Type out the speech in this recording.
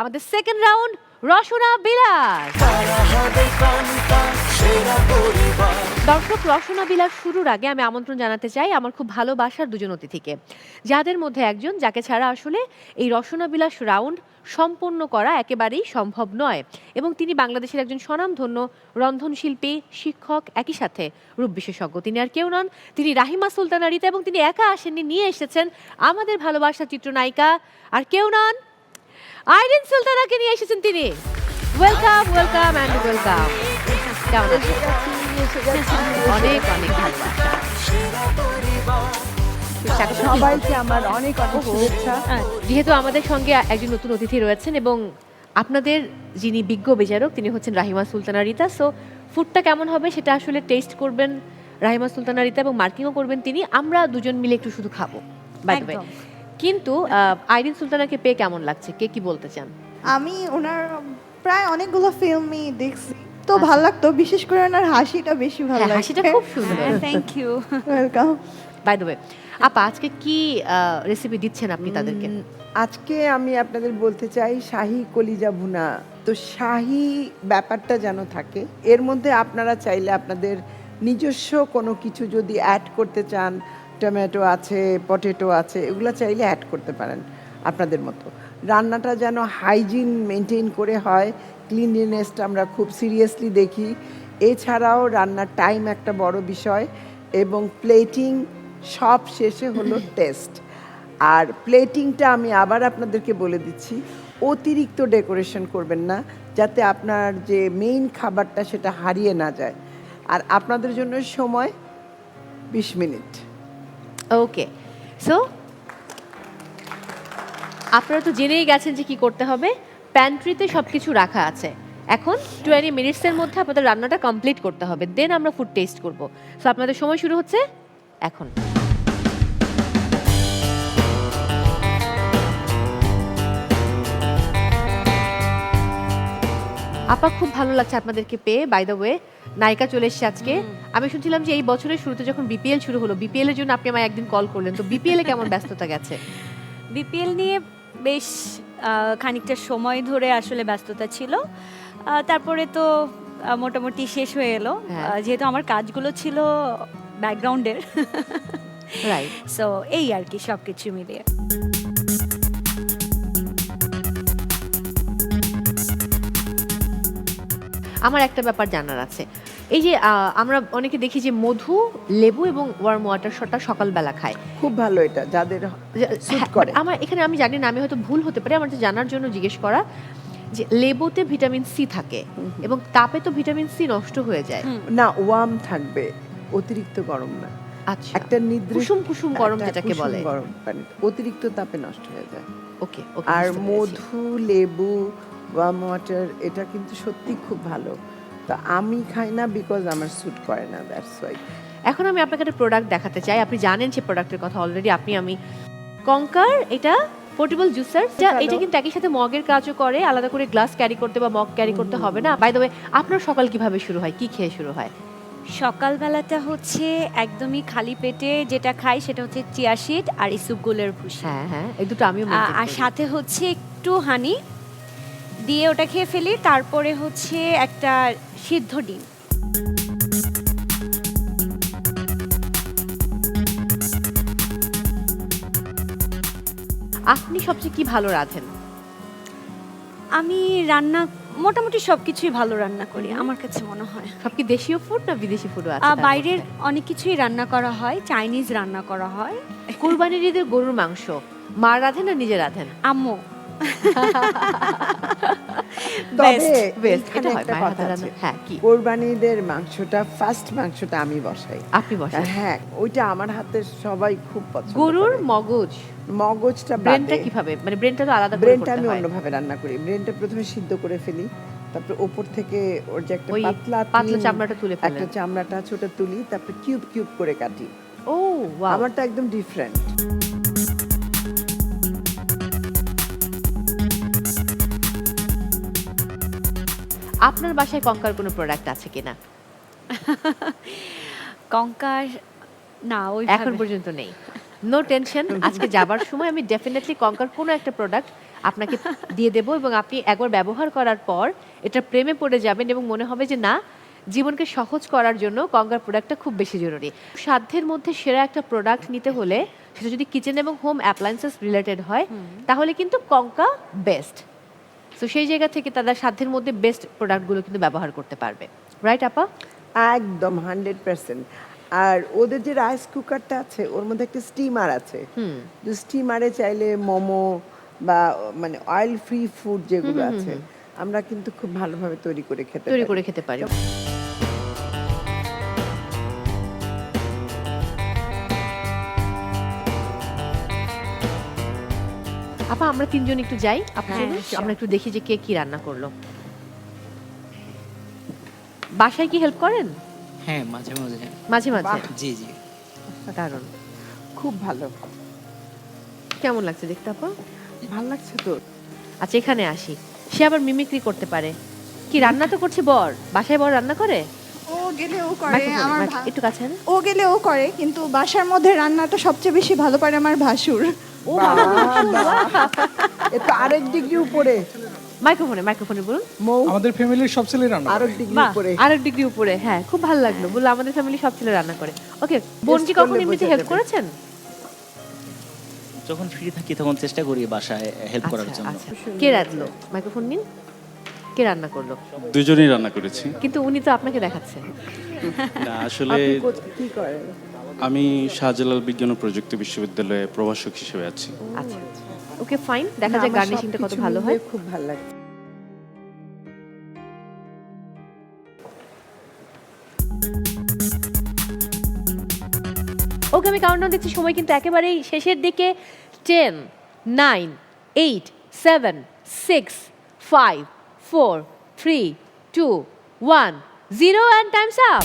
আমাদের second round রসনা বিলাস। দর্শক, রসনা বিলাস শুরুর আগে আমি আমন্ত্রণ জানাতে চাই আমার খুব ভালোবাসার দুজন অতিথিকে, যাদের মধ্যে একজন যাকে ছাড়া আসলে এই রসনা বিলাস রাউন্ড সম্পন্ন করা একেবারেই সম্ভব নয়। এবং তিনি বাংলাদেশের একজন স্বনামধন্য রন্ধনশিল্পী শিক্ষক, একই সাথে রূপ বিশেষজ্ঞ। তিনি আর কেউ নন, তিনি রাহিমা সুলতানা রিতা এবং তিনি একা আসেননি, নিয়ে এসেছেন আমাদের ভালোবাসার চিত্রনায়িকা। আর কেউ নন আইরিন সুলতানাকে নিয়ে এসেছেন তিনি। ওয়েলকাম ওয়েলকাম অ্যান্ড ওয়েলকাম কেমন অনেক অনেক ভালোবাসা স্বাগত। সবাইকে আমার অনেক অনেক শুভেচ্ছা। যেহেতু আমাদের সঙ্গে একজন নতুন অতিথি রয়েছেন এবং আপনাদের যিনি বিজ্ঞ বিচারক তিনি হচ্ছেন রাহিমা সুলতানা রিতা। সো ফুডটা কেমন হবে সেটা আসলে টেস্ট করবেন রাহিমা সুলতানা রিতা এবং মার্কিংও করবেন তিনি। আমরা দুজন মিলে একটু শুধু খাব বাই। কিন্তু আহ, আইরিন সুলতানাকে পেয়ে কেমন লাগছে? কে কি বলতে চান? আমি ওনার প্রায় অনেকগুলো ফিল্মই দেখছি। তো আচ্ছা। ভালো লাগতো বিশেষ করে ওনার হাসিটা বেশি ভালো হ্যাঁ, লাগে হাসিটা খুব সুন্দর। Thank you welcome by the way আপা আজকে কি রেসিপি দিচ্ছেন আপনি তাদেরকে? আজকে আমি আপনাদের বলতে চাই শাহি কলিজা ভুনা। তো শাহি ব্যাপারটা যেন থাকে এর মধ্যে আপনারা চাইলে আপনাদের নিজস্ব কোনো কিছু যদি অ্যাড করতে চান টমেটো আছে পটেটো আছে এগুলো চাইলে অ্যাড করতে পারেন আপনাদের মতো। রান্নাটা যেন হাইজিন মেনটেন করে হয় ক্লিনলিনেসটা আমরা খুব সিরিয়াসলি দেখি। এছাড়াও রান্নার টাইম একটা বড় বিষয় এবং প্লেটিং সব শেষে হলো টেস্ট আর প্লেটিংটা আমি আবার আপনাদেরকে বলে দিচ্ছি অতিরিক্ত ডেকোরেশন করবেন না যাতে আপনার যে মেইন খাবারটা সেটা হারিয়ে না যায়। আর আপনাদের জন্য সময় বিশ মিনিট। ওকে সো আপনারা তো জেনেই গেছেন যে কি করতে হবে। প্যান্ট্রিতে সব কিছু রাখা আছে। এখন টোয়েন্টি মিনিটসের মধ্যে আপনাদের রান্নাটা কমপ্লিট করতে হবে। দেন আমরা ফুড টেস্ট করব। সো আপনাদের সময় শুরু হচ্ছে এখন। আপা খুব ভালো লাগছে আপনাদেরকে পেয়ে বাই দ্য ওয়ে নায়িকা চলে এসেছে আজকে। আমি শুনছিলাম যে এই বছরের শুরুতে যখন বিপিএল শুরু হলো বিপিএল এর জন্য আপনি আমায় একদিন কল করলেন। তো বিপিএল এ কেমন ব্যস্ততা গেছে? বিপিএল নিয়ে বেশ খানিকটা সময় ধরে আসলে ব্যস্ততা ছিল। তারপরে তো মোটামুটি শেষ হয়ে এলো। হ্যাঁ। যেহেতু আমার কাজগুলো ছিল ব্যাকগ্রাউন্ডের রাইট সো এই আর কি সব কিছু মিলিয়ে। আমার একটা ব্যাপার জানার আছে। এই যে আমরা অনেকে দেখি যে মধু লেবু এবং ওয়ার্ম ওয়াটার শটা সকালবেলা খায়। খুব ভালো এটা যাদের স্যুট হ্যাঁ, করে। আমার এখানে আমি জানি না আমি হয়তো ভুল হতে পারি আমার জানার জন্য জিজ্ঞেস করা যে লেবুতে ভিটামিন সি থাকে এবং তাপে তো ভিটামিন সি নষ্ট হয়ে যায়। না ওয়ার্ম থাকবে অতিরিক্ত গরম না। আচ্ছা। একটা নির্দিষ্ট কুসুম কুসুম গরম যেটাকে বলে। গরম পানি অতিরিক্ত তাপে নষ্ট হয়ে যায়। ওকে ওকে আর মধু লেবু ওয়ার্ম ওয়াটার এটা কিন্তু সত্যি খুব ভালো। তো আমি খাই না বিকজ আমার স্যুট করে না দ্যাটস ওয়াই এখন আমি আপনাকে একটা প্রোডাক্ট দেখাতে চাই। আপনি জানেন সে প্রোডাক্টের কথা অলরেডি আপনি আমি। কঙ্কার এটা পোর্টেবল জুসার। এটা কিন্তু একই সাথে মগের কাজও করে আলাদা করে গ্লাস ক্যারি করতে বা মগ ক্যারি করতে হবে না। বাই দ্য ওয়ে আপনার সকাল কীভাবে শুরু হয়? কি খেয়ে শুরু হয়? সকালবেলাটা হচ্ছে একদমই খালি পেটে যেটা খাই সেটা হচ্ছে চিয়া চিয়াশিট আর ইসুপগুলের ভুষি হ্যাঁ হ্যাঁ এই দুটো আমিও আর সাথে হচ্ছে একটু হানি দিয়ে ওটা খেয়ে ফেলি। তারপরে হচ্ছে একটা সিদ্ধ ডিম। আপনি সবচেয়ে কি ভালো রাঁধেন? আমি রান্না মোটামুটি সব কিছুই ভালো রান্না করি আমার কাছে মনে হয়। সব কি দেশীয় ফুড না বিদেশি ফুড আছে বাইরের অনেক কিছুই রান্না করা হয় চাইনিজ রান্না করা হয়। কুরবানির ঈদের গরুর মাংস মা রাঁধেন না নিজে রাঁধেন? আম্মু। তবে বেস্ট এখানে এটা হয় মায়ের হাতে রান্না হ্যাঁ কি? কোরবানিদের মাংসটা ফার্স্ট মাংসটা আমি বসাই। আপনি বসেন। হ্যাঁ ওইটা আমার হাতের সবাই খুব পছন্দ গরুর মগজ? মগজটা ব্রেনটা কীভাবে? মানে ব্রেনটা তো আলাদা করে ব্রেনটা আমি অন্যভাবে রান্না করি। ব্রেনটা প্রথমে সিদ্ধ করে ফেলি। তারপর ওপর থেকে ওর যে একটা পাতলা পাতলা চামড়াটা তুলে একটা চামড়াটা ছোট তুলি তারপর কিউব কিউব করে কাটি। ও ওয়াও আমারটা একদম ডিফারেন্ট আপনার বাসায় কঙ্কার কোনো প্রোডাক্ট আছে কিনা? কঙ্কার না ওই এখন পর্যন্ত নেই। নো টেনশন আজকে যাবার সময় আমি ডেফিনেটলি কঙ্কার কোনো একটা প্রোডাক্ট আপনাকে দিয়ে দেব এবং আপনি একবার ব্যবহার করার পর এটা প্রেমে পড়ে যাবেন এবং মনে হবে যে না জীবনকে সহজ করার জন্য গঙ্গার প্রোডাক্টটা খুব বেশি জরুরি। সাধ্যের মধ্যে সেরা একটা প্রোডাক্ট নিতে হলে সেটা যদি কিচেন এবং হোম অ্যাপ্লায়েন্সেস রিলেটেড হয় তাহলে কিন্তু কঙ্কা বেস্ট তো সেই জায়গা থেকে তাদের সাধ্যের মধ্যে বেস্ট প্রোডাক্টগুলো কিন্তু ব্যবহার করতে পারবে। রাইট আপা? একদম হান্ড্রেড পার্সেন্ট। আর ওদের যে রাইস কুকারটা আছে ওর মধ্যে একটা স্টিমার আছে। তো স্টিমারে চাইলে মোমো বা মানে অয়েল ফ্রি ফুড যেগুলো আছে আমরা কিন্তু খুব ভালোভাবে তৈরি করে খেতে তৈরি করে খেতে পারি। আপা আমরা তিনজন একটু যাই। আপনার হ্যাঁ, আমরা একটু দেখি যে কে কি রান্না করল। বাসায় কি হেল্প করেন? হ্যাঁ মাঝে মাঝে। মাঝে মাঝে? জি জি। কারণ খুব ভালো। কেমন লাগছে দেখতে আপা? ভালো লাগছে তো। আচ্ছা এখানে আসি। সে আবার মিমিক্রি করতে পারে। কি রান্না তো করছে বর? বাসায় বর রান্না করে? ও গেলে ও করে আমার একটু কাছে। ও গেলে ও করে কিন্তু বাসার মধ্যে রান্নাটা সবচেয়ে বেশি ভালো পারে আমার ভাসুর। ও আরেক ডিগ্রি উপরে। মাইক্রোফোনে মাইক্রোফোনে বলুন। আমাদের ফ্যামিলির সব ছেলে রান্না আরেক ডিগ্রি উপরে। আরেক ডিগ্রি উপরে। হ্যাঁ খুব ভালো লাগল। বলল আমাদের ফ্যামিলি সব ছেলে রান্না করে। ওকে বোন কি কখনো এমনিতে হেল্প করেছেন? যখন ফ্রি থাকি তখন চেষ্টা করি বাসায় হেল্প করার আচ্ছা জন্য। আচ্ছা। কে রাঁধলো? মাইক্রোফোন নিন। কে রান্না করল? দুজনেই রান্না করেছি। কিন্তু উনি তো আপনাকে দেখাচ্ছে। না আসলে কি করেন? আমি শাহজালাল বিজ্ঞান ও প্রযুক্তি বিশ্ববিদ্যালয়ে প্রভাষক হিসেবে আছি। আচ্ছা ওকে ফাইন দেখা যায় গার্নিশিংটা কত ভালো হয়। খুব ভালো লাগে। ওকে আমি কাউন্টডাউন দিচ্ছি। সময় কিন্তু একেবারেই শেষের দিকে। Ten nine eight seven six five four three two one zero and time's up